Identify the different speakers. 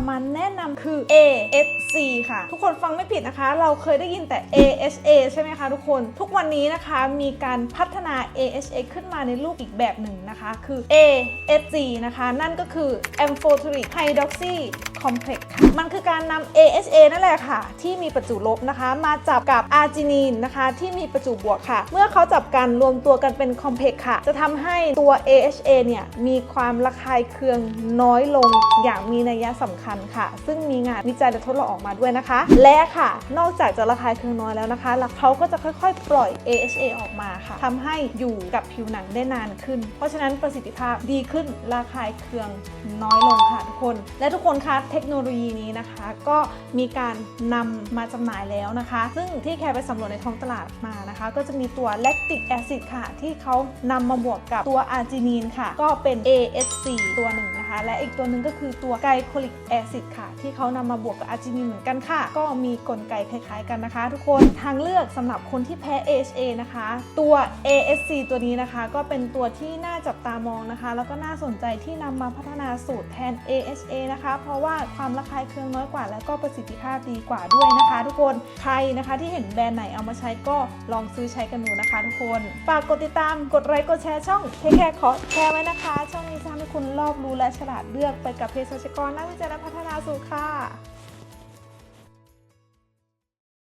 Speaker 1: จะมาแนะนำคือ ASC ค่ะ ทุกคนฟังไม่ผิดนะคะ เราเคยได้ยินแต่ AHA ใช่ไหมคะทุกคน ทุกวันนี้นะคะมีการพัฒนา AHA ขึ้นมาในรูปอีกแบบหนึ่งนะคะ คือ ASC นะคะ นั่นก็คือ amphoteric hydroxy complex ค่ะ มันคือการนำ AHA นั่นแหละค่ะ ที่มีประจุลบนะคะ มาจับกับอาร์จินีนนะคะ ที่มีประจุบวกค่ะ เมื่อเขาจับกันรวมตัวกันเป็น complex ค่ะ จะทำให้ตัว AHA เนี่ย มีความระคายเคืองน้อยลงอย่างมีนัยสำคัญค่ะ ซึ่งมีงานวิจัยและทดลองออกมาด้วยนะคะ และค่ะ นอกจากจะระคายเคืองน้อยแล้วนะคะแล้วเขาก็จะค่อยๆ ปล่อย AHA ออกมาค่ะทำให้อยู่กับผิวหนังได้นานขึ้น เพราะฉะนั้นประสิทธิภาพดีขึ้นระคายเคืองน้อยลงค่ะทุกคน และทุกคนคะเทคโนโลยีนี้นะคะ ก็มีการนำมาจำหน่ายแล้วนะคะ ซึ่งที่แคร์ไปสำรวจในท้องตลาดมานะคะ ก็จะมีตัว lactic acid ค่ะ ที่เขานำมาบวกกับตัวอาร์จินีนค่ะ ก็เป็น ASC ตัวหนึ่ง นะคะ และอีกตัวหนึ่งก็คือตัวไกลโคลิกแอซิดค่ะ ที่เขานำมาบวกกับอาร์จินีนเหมือนกันค่ะ ก็มีกลไกคล้ายๆกันนะคะ ทุกคนทางเลือกสำหรับคนที่แพ้ AHA นะคะ ตัว ASC ตัวนี้นะคะ ก็เป็นตัวที่น่าจับตามองนะคะ แล้วก็น่าสนใจที่นำมาพัฒนาสูตรแทน AHA นะคะ เพราะว่าความระคายเคืองน้อยกว่า และก็ประสิทธิภาพดีกว่าด้วยนะคะ ทุกคนใครนะคะที่เห็นแบรนด์ไหนเอามาใช้ก็ลองซื้อใช้กันดูนะคะทุกคนฝากกดติดตามกดไลค์กดแชร์ช่องเทคแคร์ขอแชร์ไว้นะคะ ช่องนี้จะทำให้คุณรอบรู้และฉลาดเลือกไปกับเภสัชกรนักวิจัยและพัฒนาสูตรค่ะ